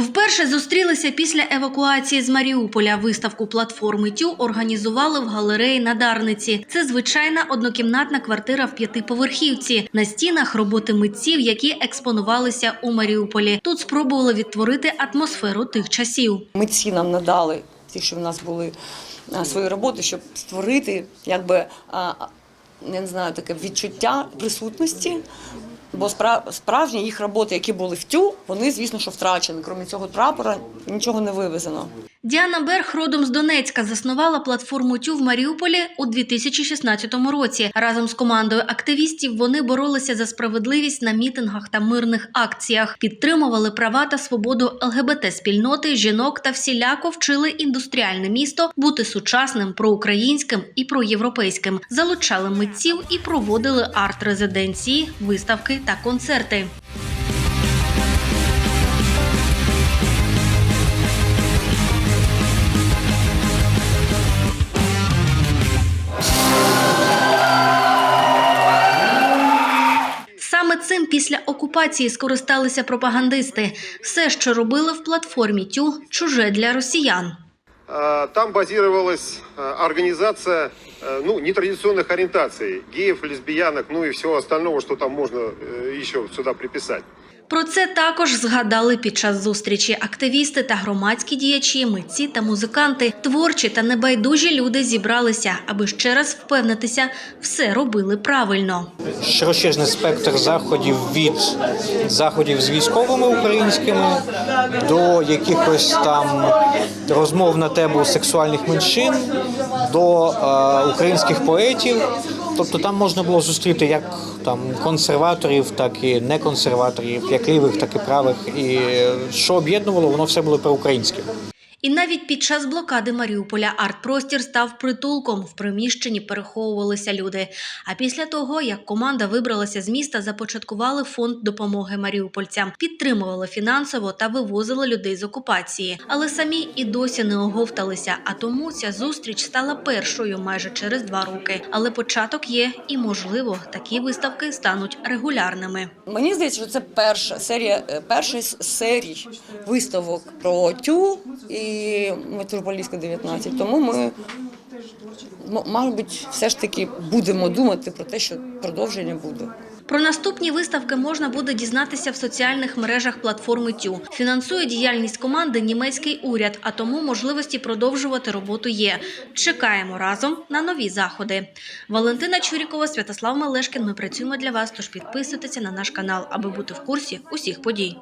Вперше зустрілися після евакуації з Маріуполя. Виставку платформи Тю організували в галереї на Дарниці. Це звичайна однокімнатна квартира в п'ятиповерхівці. На стінах роботи митців, які експонувалися у Маріуполі. Тут спробували відтворити атмосферу тих часів. митці нам надали ті, що в нас були свої роботи, щоб створити якби не знаю, таке відчуття присутності. Бо спра- справжні їх роботи, які були в тю, вони, звісно, що втрачені. Крім цього прапора нічого не вивезено. Діана Берг родом з Донецька заснувала платформу Тю в Маріуполі у 2016 році. Разом з командою активістів вони боролися за справедливість на мітингах та мирних акціях, підтримували права та свободу ЛГБТ спільноти, жінок та всіляко вчили індустріальне місто бути сучасним, проукраїнським і проєвропейським. Залучали митців і проводили арт-резиденції, виставки та концерти. після окупації скористалися пропагандисти. Все, що робили в платформі Тю, чуже для росіян. А, Там базировалась а, организация э, ну, нетрадиционных ориентаций, геев, лесбиянок, ну и всего остального, что там можно э, еще сюда приписать. Про це також згадали під час зустрічі активісти та громадські діячі, митці та музиканти. Творчі та небайдужі люди зібралися, аби ще раз впевнитися, все робили правильно. широчезний спектр заходів від заходів з військовими українськими до якихось там розмов на тему сексуальних меншин, до е, українських поетів. Тобто там можна було зустріти як там консерваторів, так і неконсерваторів, як лівих, так і правих. І що об'єднувало, воно все було проукраїнське. І навіть під час блокади Маріуполя арт-простір став притулком. В приміщенні переховувалися люди. А після того, як команда вибралася з міста, започаткували фонд допомоги маріупольцям, підтримували фінансово та вивозили людей з окупації. Але самі і досі не оговталися. А тому ця зустріч стала першою майже через два роки. Але початок є, і можливо, такі виставки стануть регулярними. Мені здається, що це перша серія, е, перша серій виставок про тю і Метрополітська 19. Тому ми, м- мабуть, все ж таки будемо думати про те, що продовження буде. Про наступні виставки можна буде дізнатися в соціальних мережах платформи Тю. Фінансує діяльність команди німецький уряд, а тому можливості продовжувати роботу є. Чекаємо разом на нові заходи. Валентина Чурікова, Святослав Малешкін. Ми працюємо для вас. Тож підписуйтеся на наш канал, аби бути в курсі усіх подій.